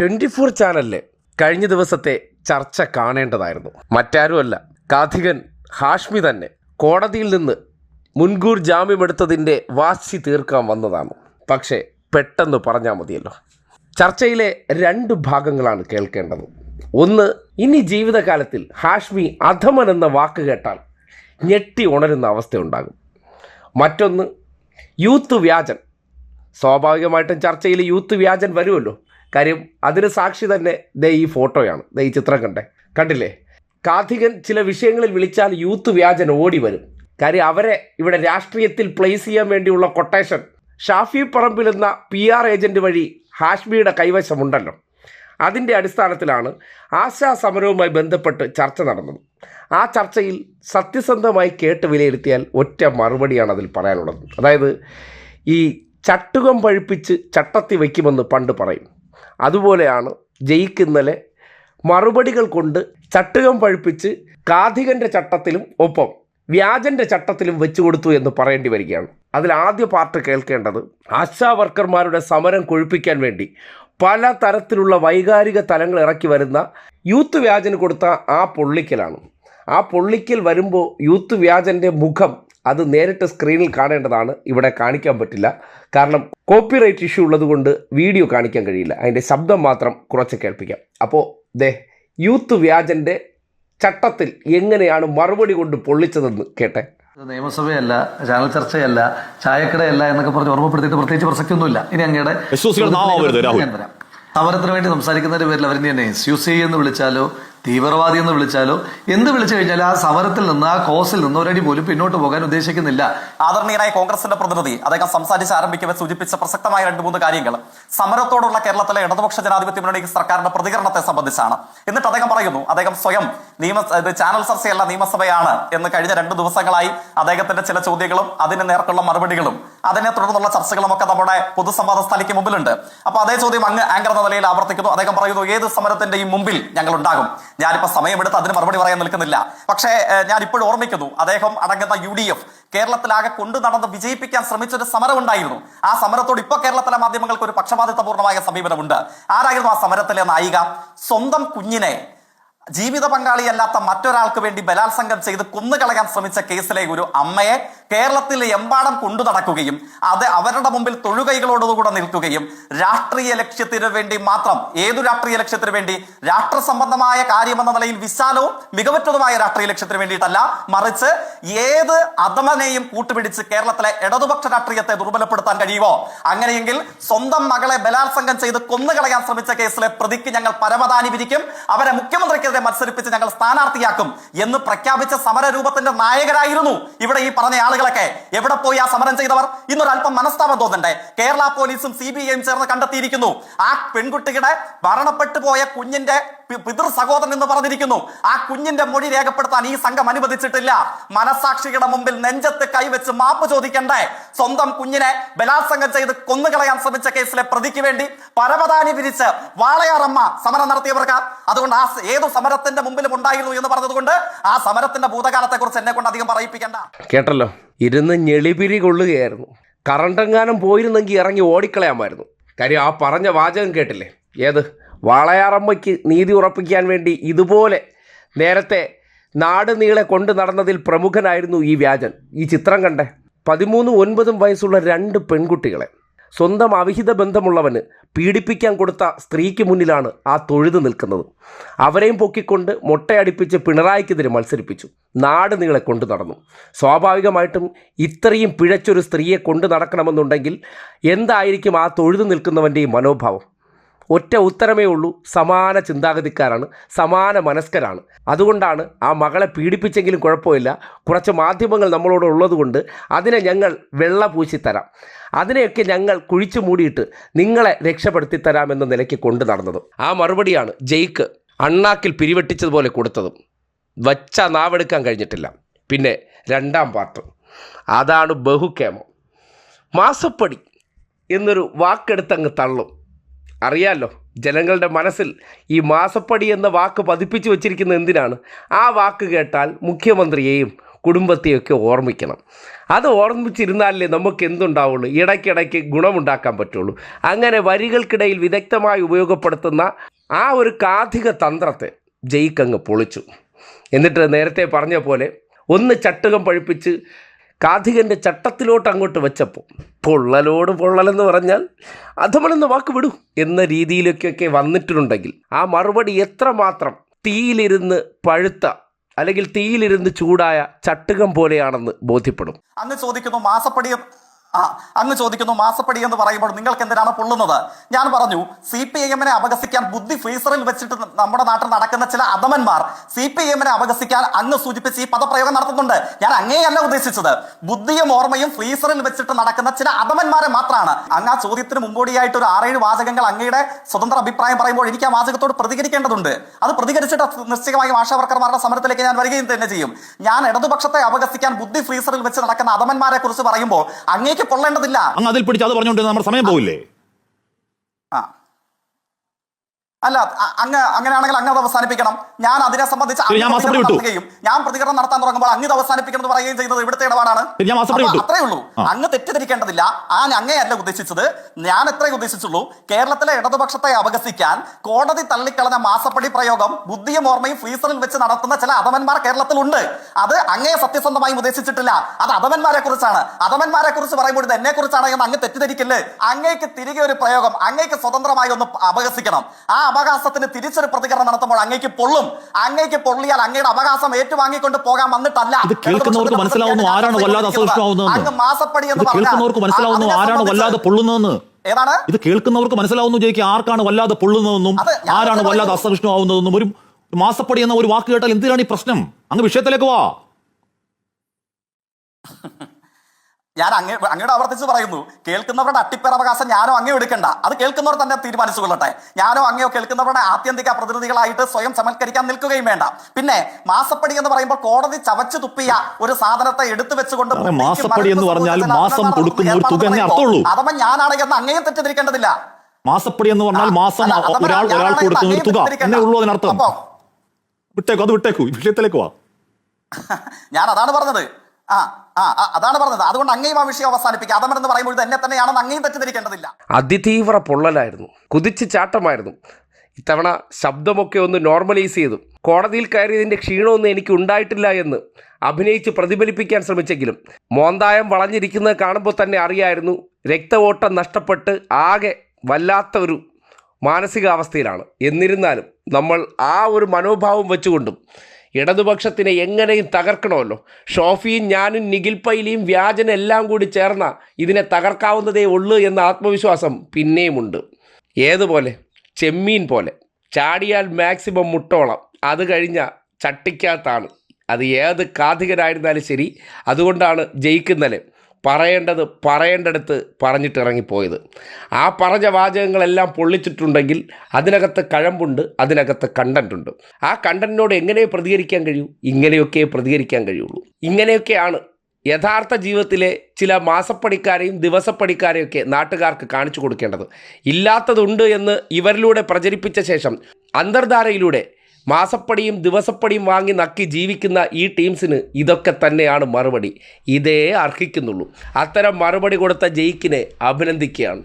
Twenty four ചാനലിലെ കഴിഞ്ഞ ദിവസത്തെ ചർച്ച കാണേണ്ടതായിരുന്നു. മറ്റാരുമല്ല കാഥികൻ ഹാഷ്മി തന്നെ കോടതിയിൽ നിന്ന് മുൻകൂർ ജാമ്യമെടുത്തതിന്റെ വാശി തീർക്കാൻ വന്നതാണ്. പക്ഷേ പെട്ടെന്ന് പറഞ്ഞാൽ മതിയല്ലോ. ചർച്ചയിലെ രണ്ട് ഭാഗങ്ങളാണ് കേൾക്കേണ്ടത്. ഒന്ന് ഇനി ജീവിതകാലത്തിൽ ഹാഷ്മി അധമൻ എന്ന വാക്ക് കേട്ടാൽ ഞെട്ടി ഉണരുന്ന അവസ്ഥയുണ്ടാകും. മറ്റൊന്ന് യൂത്ത് വ്യാജൻ. സ്വാഭാവികമായിട്ടും ചർച്ചയിൽ യൂത്ത് വ്യാജൻ വരുമല്ലോ. കാര്യം അതിന് സാക്ഷി തന്നെ ദേ ഈ ഫോട്ടോയാണ്. ദേ ഈ ചിത്രം കണ്ടേ. കണ്ടില്ലേ? കാർത്തികൻ ചില വിഷയങ്ങളിൽ വിളിച്ചാൽ യൂത്ത് വ്യാജൻ ഓടി വരും. കാര്യം അവരെ ഇവിടെ രാഷ്ട്രീയത്തിൽ പ്ലേസ് ചെയ്യാൻ വേണ്ടിയുള്ള കൊട്ടേഷൻ ഷാഫി പറമ്പിൽ എന്ന പി ആർ ഏജന്റ് വഴി ഹാഷ്മിയുടെ കൈവശമുണ്ടല്ലോ. അതിന്റെ അടിസ്ഥാനത്തിലാണ് ആശാ സമരവുമായി ബന്ധപ്പെട്ട് ചർച്ച നടന്നത്. ആ ചർച്ചയിൽ സത്യസന്ധമായി കേട്ട് വിലയിരുത്തിയാൽ ഒറ്റ മറുപടിയാണ് അതിൽ പറയാനുള്ളത്. അതായത് ഈ ചട്ടുകം പഴുപ്പിച്ച് ചട്ടത്തി വയ്ക്കുമെന്ന് പണ്ട് പറയും. അതുപോലെയാണ് ജയിക്ക് ഇന്നലെ മറുപടികൾ കൊണ്ട് ചട്ടുകം പഴുപ്പിച്ച് കാഥികന്റെ ചട്ടത്തിലും ഒപ്പം വ്യാജന്റെ ചട്ടത്തിലും വെച്ചു കൊടുത്തു എന്ന് പറയേണ്ടി വരികയാണ്. അതിൽ ആദ്യ പാർട്ട് കേൾക്കേണ്ടത് ആശാ വർക്കർമാരുടെ സമരം കൊഴുപ്പിക്കാൻ വേണ്ടി പല തരത്തിലുള്ള വൈകാരിക തലങ്ങൾ ഇറക്കി വരുന്ന യൂത്ത് വ്യാജന് കൊടുത്ത ആ പൊള്ളിക്കലാണ്. ആ പൊള്ളിക്കൽ വരുമ്പോൾ യൂത്ത് വ്യാജന്റെ മുഖം അത് നേരിട്ട് സ്ക്രീനിൽ കാണേണ്ടതാണ്. ഇവിടെ കാണിക്കാൻ പറ്റില്ല. കാരണം കോപ്പിറൈറ്റ് ഇഷ്യൂ ഉള്ളതുകൊണ്ട് വീഡിയോ കാണിക്കാൻ കഴിയില്ല. അതിന്റെ ശബ്ദം മാത്രം കുറച്ച് കേൾപ്പിക്കാം. അപ്പോൾ ദേ യൂത്ത് വ്യാജന്റെ ചട്ടത്തിൽ എങ്ങനെയാണ് മറുപടി കൊണ്ട് പൊള്ളിച്ചതെന്ന് കേട്ടെ. അത് നിയമസഭയല്ല ചാനൽ ചർച്ചയല്ല ചായക്കടയല്ല എന്നൊക്കെ പറഞ്ഞ് ഓർമ്മപ്പെടുത്തിയിട്ട് പ്രത്യേകിച്ച് പ്രസക്തിയൊന്നുമില്ല. ഇനി അങ്ങയുടെ സമരത്തിന് വേണ്ടി സംസാരിക്കുന്നതിന്റെ പേരിൽ അവർ തന്നെ എസ് യു സി എന്ന് വിളിച്ചാലോ തീവ്രവാദി എന്ന് വിളിച്ചാലോ? എന്ത് വിളിച്ചു കഴിഞ്ഞാൽ ആ സമരത്തിൽ നിന്ന് ആ കോസിൽ നിന്ന് ഒരടി പോലും പിന്നോട്ട് പോകാൻ ഉദ്ദേശിക്കുന്നില്ല. ആദരണീയനായ കോൺഗ്രസിന്റെ പ്രതിനിധി അദ്ദേഹം സംസാരിച്ച് ആരംഭിക്കവെ സൂചിപ്പിച്ച പ്രസക്തമായ രണ്ട് മൂന്ന് കാര്യങ്ങൾ. സമരത്തോടുള്ള കേരളത്തിലെ ഇടതുപക്ഷ ജനാധിപത്യ മുന്നണി സർക്കാരിന്റെ പ്രതികരണത്തെ സംബന്ധിച്ചാണ്. എന്നിട്ട് അദ്ദേഹം പറയുന്നു അദ്ദേഹം സ്വയം നിയമ ചാനൽ ചർച്ചയല്ല നിയമസഭയാണ് എന്ന് കഴിഞ്ഞ രണ്ട് ദിവസങ്ങളായി അദ്ദേഹത്തിന്റെ ചില ചോദ്യങ്ങളും അതിന് നേർക്കുള്ള മറുപടികളും അതിനെ തുടർന്നുള്ള ചർച്ചകളും ഒക്കെ നമ്മുടെ പൊതുസംവാദ സ്ഥലയ്ക്ക് മുമ്പിലുണ്ട്. അപ്പൊ അതേ ചോദ്യം അങ്ങ് ആങ്കർ എന്ന നിലയിൽ ആവർത്തിക്കുന്നു. അദ്ദേഹം പറയുന്നു ഏത് സമരത്തിന്റെയും മുമ്പിൽ ഞങ്ങൾ ഉണ്ടാകും. ഞാനിപ്പോ സമയമെടുത്ത് അതിന് മറുപടി പറയാൻ നിൽക്കുന്നില്ല. പക്ഷേ ഞാൻ ഇപ്പോഴും ഓർമ്മിക്കുന്നു അദ്ദേഹം അടങ്ങുന്ന യു ഡി എഫ് കേരളത്തിലാകെ കൊണ്ടു നടന്ന് വിജയിപ്പിക്കാൻ ശ്രമിച്ചൊരു സമരം ഉണ്ടായിരുന്നു ആ സമരത്തോട് ഇപ്പോൾ കേരളത്തിലെ മാധ്യമങ്ങൾക്ക് ഒരു പക്ഷപാതിത്വപൂർണമായ സമീപനമുണ്ട്. ആരായിരുന്നു ആ സമരത്തിലെ നായിക? സ്വന്തം കുഞ്ഞിനെ ജീവിത പങ്കാളിയല്ലാത്ത മറ്റൊരാൾക്ക് വേണ്ടി ബലാത്സംഗം ചെയ്ത് കുന്നുകളയാൻ ശ്രമിച്ച കേസിലെ ഒരു അമ്മയെ കേരളത്തിൽ എമ്പാടം കൊണ്ടു നടക്കുകയും അത് അവരുടെ മുമ്പിൽ തൊഴുകൈകളോടുകൂടെ നിൽക്കുകയും രാഷ്ട്രീയ ലക്ഷ്യത്തിന് വേണ്ടി മാത്രം ഏതു രാഷ്ട്രീയ ലക്ഷ്യത്തിന് വേണ്ടി? രാഷ്ട്ര സംബന്ധമായ കാര്യമെന്ന നിലയിൽ വിശാലവും മികവറ്റതുമായ രാഷ്ട്രീയ ലക്ഷ്യത്തിന് വേണ്ടിയിട്ടല്ല. മറിച്ച് ഏത് അധമനെയും കൂട്ടുപിടിച്ച് കേരളത്തിലെ ഇടതുപക്ഷ രാഷ്ട്രീയത്തെ ദുർബലപ്പെടുത്താൻ കഴിയുമോ? അങ്ങനെയെങ്കിൽ സ്വന്തം മകളെ ബലാത്സംഗം ചെയ്ത് കൊന്നുകളയാൻ ശ്രമിച്ച കേസിലെ പ്രതിക്ക് ഞങ്ങൾ പരമദാനി വിരിക്കും. അവരെ മുഖ്യമന്ത്രിക്കെതിരെ മത്സരിപ്പിച്ച് ഞങ്ങൾ സ്ഥാനാർത്ഥിയാക്കും എന്ന് പ്രഖ്യാപിച്ച സമരരൂപത്തിന്റെ നായകരായിരുന്നു ഇവിടെ ഈ പറഞ്ഞ ആളുകളൊക്കെ. എവിടെ പോയി ആ സമരം ചെയ്തവർ? ഇന്നൊരല്പം മനസ്താപം തോന്നണ്ടേ? കേരള പോലീസും സി ബി ഐയും ചേർന്ന് കണ്ടെത്തിയിരിക്കുന്നു. ആ പെൺകുട്ടിയുടെ മരണപ്പെട്ടു പോയ കുഞ്ഞിന്റെ പിതൃ സഹോദരൻ എന്ന് പറഞ്ഞിരിക്കുന്നു. ആ കുഞ്ഞിന്റെ മൊഴി രേഖപ്പെടുത്താൻ ഈ സംഘം അനുവദിച്ചിട്ടില്ല. മനസാക്ഷിയുടെ മുമ്പിൽ നെഞ്ചത്ത് കൈവച്ച് മാപ്പ് ചോദിക്കണ്ടേ? സ്വന്തം കുഞ്ഞിനെ ബലാത്സംഗം ചെയ്ത് കൊന്നുകളയാൻ ശ്രമിച്ച കേസിലെ പ്രതിക്ക് വേണ്ടി പരവതാനി വിരിച്ച് വാളയാറമ്മ സമരം നടത്തിയവർക്ക്. അതുകൊണ്ട് ആ ഏതു ഏതു സമരത്തിന്റെ മുമ്പിലും ഉണ്ടായിരുന്നു എന്ന് പറഞ്ഞതുകൊണ്ട് ആ സമരത്തിന്റെ ഭൂതകാലത്തെ കുറിച്ച് എന്നെ കൊണ്ട് അധികം പറയിപ്പിക്കണ്ട. കേട്ടല്ലോ? ഇരുന്ന് ഞെളിപിരി കൊള്ളുകയായിരുന്നു. കറണ്ടെങ്ങാനും പോയിരുന്നെങ്കിൽ ഇറങ്ങി ഓടിക്കളയാമായിരുന്നു. കാര്യം ആ പറഞ്ഞ വാചകം കേട്ടില്ലേ? ഏത്? വാളയാറമ്മയ്ക്ക് നീതി ഉറപ്പിക്കാൻ വേണ്ടി ഇതുപോലെ നേരത്തെ നാട് നീളെ കൊണ്ടു നടന്നതിൽ പ്രമുഖനായിരുന്നു ഈ വ്യാജൻ. ഈ ചിത്രം കണ്ടേ? പതിമൂന്നും ഒൻപതും വയസ്സുള്ള രണ്ട് പെൺകുട്ടികളെ. സ്വന്തം അവിഹിത ബന്ധമുള്ളവന് പീഡിപ്പിക്കാൻ കൊടുത്ത സ്ത്രീക്ക് മുന്നിലാണ് ആ തൊഴുത് നിൽക്കുന്നത്. അവരെയും പൊക്കിക്കൊണ്ട് മുട്ടയടിപ്പിച്ച് പിണറായിക്കെതിരെ മത്സരിപ്പിച്ചു. നാട് നീളെ കൊണ്ടു നടന്നു. സ്വാഭാവികമായിട്ടും ഇത്രയും പിഴച്ചൊരു സ്ത്രീയെ കൊണ്ടു നടക്കണമെന്നുണ്ടെങ്കിൽ എന്തായിരിക്കും ആ തൊഴുതു നിൽക്കുന്നവന്റെയും മനോഭാവം? ഒറ്റ ഉത്തരമേ ഉള്ളൂ. സമാന ചിന്താഗതിക്കാരാണ്. സമാന മനസ്കരാണ്. അതുകൊണ്ടാണ് ആ മകളെ പീഡിപ്പിച്ചെങ്കിലും കുഴപ്പമില്ല. കുറച്ച് മാധ്യമങ്ങൾ നമ്മളോട് ഉള്ളതുകൊണ്ട് അതിനെ ഞങ്ങൾ വെള്ള പൂശിത്തരാം അതിനെയൊക്കെ ഞങ്ങൾ കുഴിച്ചു മൂടിയിട്ട് നിങ്ങളെ രക്ഷപ്പെടുത്തി തരാമെന്ന നിലയ്ക്ക് കൊണ്ടു നടന്നതും. ആ മറുപടിയാണ് ജയ്ക്ക് അണ്ണാക്കിൽ പിരിവെട്ടിച്ചതുപോലെ കൊടുത്തതും. വച്ച നാവെടുക്കാൻ കഴിഞ്ഞിട്ടില്ല. പിന്നെ രണ്ടാം പാർട്ട്. അതാണ് ബഹുക്കേമം മാസപ്പടി എന്നൊരു വാക്കെടുത്തങ്ങ് തള്ളും. അറിയാലോ ജനങ്ങളുടെ മനസ്സിൽ ഈ മാസപ്പടി എന്ന വാക്ക് പതിപ്പിച്ചു വച്ചിരിക്കുന്ന എന്തിനാണ്? ആ വാക്ക് കേട്ടാൽ മുഖ്യമന്ത്രിയെയും കുടുംബത്തെയൊക്കെ ഓർമ്മിക്കണം. അത് ഓർമ്മിച്ചിരുന്നാലേ നമുക്ക് എന്തുണ്ടാവുള്ളൂ? ഇടയ്ക്കിടയ്ക്ക് ഗുണമുണ്ടാക്കാൻ പറ്റുള്ളൂ. അങ്ങനെ വരികൾക്കിടയിൽ വിദഗ്ധമായി ഉപയോഗപ്പെടുത്തുന്ന ആ ഒരു കാഥിക തന്ത്രത്തെ ജയിക്കങ്ങ് പൊളിച്ചു. എന്നിട്ട് നേരത്തെ പറഞ്ഞ പോലെ ഒന്ന് ചട്ടുകം പഴിപ്പിച്ച് കാഥികന്റെ ചട്ടത്തിലോട്ട് അങ്ങോട്ട് വെച്ചപ്പോൾ പൊള്ളലോട് പൊള്ളലെന്ന് പറഞ്ഞാൽ അധമനെന്ന് വാക്ക് വിടൂ എന്ന രീതിയിലൊക്കെയൊക്കെ വന്നിട്ടുണ്ടെങ്കിൽ ആ മറുപടി എത്രമാത്രം തീയിലിരുന്ന് പഴുത്ത അല്ലെങ്കിൽ തീയിലിരുന്ന് ചൂടായ ചട്ടുകം പോലെയാണെന്ന് ബോധ്യപ്പെടും. അന്ന് ചോദിക്കുന്നു മാസപ്പടി ആ അങ്ങ് ചോദിക്കുന്നു മാസപ്പടി എന്ന് പറയുമ്പോൾ നിങ്ങൾക്ക് എന്തിനാണ് പൊള്ളുന്നത്? ഞാൻ പറഞ്ഞു സി പി ഐ എമ്മിനെ അപകസിക്കാൻ ബുദ്ധി ഫ്രീസറിൽ വെച്ചിട്ട് നമ്മുടെ നാട്ടിൽ നടക്കുന്ന ചില അധമന്മാർ സി പി ഐ എമ്മിനെ അപകസിക്കാൻ അങ്ങ് സൂചിപ്പിച്ച് ഈ പദപ്രയോഗം നടത്തുന്നുണ്ട്. ഞാൻ അങ്ങേയല്ല ഉദ്ദേശിച്ചത്. ബുദ്ധിയും ഓർമ്മയും ഫ്രീസറിൽ വെച്ചിട്ട് നടക്കുന്ന ചില അധമന്മാരെ മാത്രമാണ്. അങ്ങ് ആ ചോദ്യത്തിന് മുമ്പോടിയായിട്ട് ഒരു ആറേഴ് വാചകങ്ങൾ അങ്ങയുടെ സ്വതന്ത്ര അഭിപ്രായം പറയുമ്പോൾ എനിക്ക് ആ വാചകത്തോട് പ്രതികരിക്കേണ്ടതുണ്ട്. അത് പ്രതികരിച്ചിട്ട് നിശ്ചയമായും ആശാവർക്കർമാരുടെ സമരത്തിലേക്ക് ഞാൻ വരികയും തന്നെ ചെയ്യും. ഞാൻ ഇടതുപക്ഷത്തെ അപകസിക്കാൻ ബുദ്ധി ഫ്രീസറിൽ വെച്ച് നടക്കുന്ന അധമന്മാരെ കുറിച്ച് പറയുമ്പോൾ അങ്ങേക്ക് കൊള്ളേണ്ടതില്ല. അങ്ങ് അതിൽ പിടിച്ച് അത് പറഞ്ഞുകൊണ്ട് നമ്മുടെ സമയം പോവില്ലേ? ആ. അല്ല അങ്ങ് അങ്ങനെയാണെങ്കിൽ അങ്ങ് അത് അവസാനിപ്പിക്കണം. ഞാൻ അതിനെ സംബന്ധിച്ച്. നടത്തുകയും ഞാൻ പ്രതികരണം നടത്താൻ തുടങ്ങുമ്പോൾ അങ്ങ് ഇത് അവസാനിപ്പിക്കണം എന്ന് പറയുകയും ചെയ്യുന്നത് ഇവിടുത്തെ ഇടപാടാണ്. അത്രേ ഉള്ളൂ. അങ്ങ് തെറ്റിദ്ധരിക്കേണ്ടതില്ല. ആ അങ്ങയല്ല ഉദ്ദേശിച്ചത്. ഞാൻ എത്രേ ഉദ്ദേശിച്ചുള്ളൂ. കേരളത്തിലെ ഇടതുപക്ഷത്തെ അപകസിക്കാൻ കോടതി തള്ളിക്കളഞ്ഞ മാസപ്പടി പ്രയോഗം ബുദ്ധിയും ഓർമ്മയും ഫ്രീസറിൽ വെച്ച് നടത്തുന്ന ചില അധമന്മാർ കേരളത്തിലുണ്ട്. അത് അങ്ങയെ സത്യസന്ധമായി ഉദ്ദേശിച്ചിട്ടില്ല. അത് അധമന്മാരെ കുറിച്ചാണ്. അധമന്മാരെ കുറിച്ച് പറയുമ്പോൾ ഇത് എന്നെ കുറിച്ചാണ് എന്ന് അങ്ങ് തെറ്റിദ്ധരിക്കില്ലേ? അങ്ങേക്ക് തിരികെ ഒരു പ്രയോഗം അങ്ങേക്ക് സ്വതന്ത്രമായി ഒന്ന് അപകസിക്കണം ആ അവകാശത്തിന് തിരിച്ചൊരു പ്രതികരണം നടത്തുമ്പോൾ അങ്ങേക്ക് പൊള്ളും. അങ്ങേക്ക് പൊള്ളിയാൽ അങ്ങയുടെ അവകാശം ഏറ്റുവാങ്ങിക്കൊണ്ട് പോകാൻ വന്നിട്ടല്ല. ഇത് കേൾക്കുന്നവർക്ക് മനസ്സിലാവുന്നു ആരാണ് വല്ലാതെ അസഹിഷ്ണുവാകുന്നതെന്ന്. അങ്ങ് മാസപ്പടി എന്ന് ഇത് പറഞ്ഞാൽ കേൾക്കുന്നവർക്ക് മനസ്സിലാവുന്നു ആരാണ് വല്ലാതെ പൊള്ളുന്നതെന്ന്. ഏതാണ്? ഇത് കേൾക്കുന്നവർക്ക് മനസ്സിലാവുന്നു ജയിക്ക് ആർക്കാണ് വല്ലാതെ പൊള്ളുന്നതെന്നും ആരാണ്. വല്ലാതെ അസഹിഷ്ണുവാകുന്നതെന്നും. ഒരു മാസപ്പടി എന്ന ഒരു വാക്ക് കേട്ടാൽ എന്തിനാണ് ഈ പ്രശ്നം? അങ്ങ് വിഷയത്തിലേക്ക് വാ. ഞാൻ അങ്ങേ അങ്ങയോട് ആവർത്തിച്ച് പറയുന്നു കേൾക്കുന്നവരുടെ അട്ടിപ്പേരവകാശം ഞാനോ അങ്ങേ എടുക്കണ്ട. അത് കേൾക്കുന്നവർ തന്നെ തീരുമാനിച്ചു കൊള്ളട്ടെ. ഞാനോ അങ്ങയോ കേൾക്കുന്നവരുടെ ആത്യന്തിക പ്രതിനിധികളായിട്ട് സ്വയം സമൽക്കരിക്കാൻ നിൽക്കുകയും വേണ്ട. പിന്നെ മാസപ്പടി എന്ന് പറയുമ്പോൾ കോടതി ചവച്ചു തുപ്പിയ ഒരു സാധനത്തെ എടുത്തു വെച്ചുകൊണ്ട് മാസപ്പടി എന്ന് പറഞ്ഞാൽ മാസം കൊടുക്കുന്ന ഒരു തുക. അഥവാ ഞാനാണെങ്കിൽ അങ്ങയും തെറ്റിദ്ധരിക്കേണ്ടതില്ല. മാസപ്പടി എന്ന് പറഞ്ഞാൽ മാസം ഒരാൾ ഒരാൾ കൊടുക്കുന്ന ഒരു തുക. എന്നേ ഉള്ളൂ അതിനർത്ഥം. വിട്ടേക്കോ അത് വിട്ടേക്കു. വിഷയത്തിലേക്ക് വാ. ഞാൻ അതാണ് പറഞ്ഞത്. അതാണ് പറഞ്ഞത്. അതുകൊണ്ട് അങ്ങയും ആ വിഷയം അവസാനിപ്പിക്കുക. അധമൻ പറയുമ്പോൾ ഇത് എന്നെ തന്നെയാണെന്ന് അങ്ങയും തെറ്റിദ്ധരിക്കേണ്ടതില്ല. അതിതീവ്ര പൊള്ളലായിരുന്നു. കുതിച്ച് ചാട്ടമായിരുന്നു. ഇത്തവണ ശബ്ദമൊക്കെ ഒന്ന് നോർമലൈസ് ചെയ്തു. കോടതിയിൽ കയറിയതിന്റെ ക്ഷീണമൊന്നും എനിക്ക് ഉണ്ടായിട്ടില്ല എന്ന് അഭിനയിച്ച് പ്രതിഫലിപ്പിക്കാൻ ശ്രമിച്ചെങ്കിലും മോന്തായം വളഞ്ഞിരിക്കുന്നത് കാണുമ്പോൾ തന്നെ അറിയായിരുന്നു രക്തഓട്ടം നഷ്ടപ്പെട്ട് ആകെ വല്ലാത്ത ഒരു മാനസികാവസ്ഥയിലാണ്. എന്നിരുന്നാലും നമ്മൾ ആ ഒരു മനോഭാവം വെച്ചുകൊണ്ടും ഇടതുപക്ഷത്തിനെ എങ്ങനെയും തകർക്കണമല്ലോ. ഷോഫിയും ഞാനും നിഖിൽ പൈലിയും വ്യാജനും എല്ലാം കൂടി ചേർന്ന ഇതിനെ തകർക്കാവുന്നതേ ഉള്ളൂ എന്ന ആത്മവിശ്വാസം പിന്നെയുമുണ്ട്. ഏതുപോലെ ചെമ്മീൻ പോലെ. ചാടിയാൽ മാക്സിമം മുട്ടോളം. അത് കഴിഞ്ഞ ചട്ടിക്കാത്താണ് അത് ഏത് കാഥികരായിരുന്നാലും ശരി. അതുകൊണ്ടാണ് ജയിക്കുന്നല്ലേ. പറയേണ്ടത് പറയേണ്ടടുത്ത് പറഞ്ഞിട്ടിറങ്ങിപ്പോയത്. ആ പറഞ്ഞ വാചകങ്ങളെല്ലാം പൊള്ളിച്ചിട്ടുണ്ടെങ്കിൽ അതിനകത്ത് കഴമ്പുണ്ട് അതിനകത്ത് കണ്ടന്റുണ്ട് ആ കണ്ടന്റിനോട് എങ്ങനെ പ്രതികരിക്കാൻ കഴിയൂ? ഇങ്ങനെയൊക്കെ പ്രതികരിക്കാൻ കഴിയുള്ളൂ. ഇങ്ങനെയൊക്കെയാണ് യഥാർത്ഥ ജീവിതത്തിലെ ചില മാസപ്പണിക്കാരെയും ദിവസപ്പണിക്കാരെയൊക്കെ നാട്ടുകാർക്ക് കാണിച്ചു കൊടുക്കേണ്ടത്. ഇല്ലാത്തതുണ്ട് എന്ന് ഇവരിലൂടെ പ്രചരിപ്പിച്ച ശേഷം അന്തർധാരയിലൂടെ മാസപ്പടിയും ദിവസപ്പടിയും വാങ്ങി നക്കി ജീവിക്കുന്ന ഈ ടീംസിന് ഇതൊക്കെ തന്നെയാണ് മറുപടി. ഇതേ അർഹിക്കുന്നുള്ളൂ. അത്തരം മറുപടി കൊടുത്ത ജയിക്കിനെ അഭിനന്ദിക്കുകയാണ്.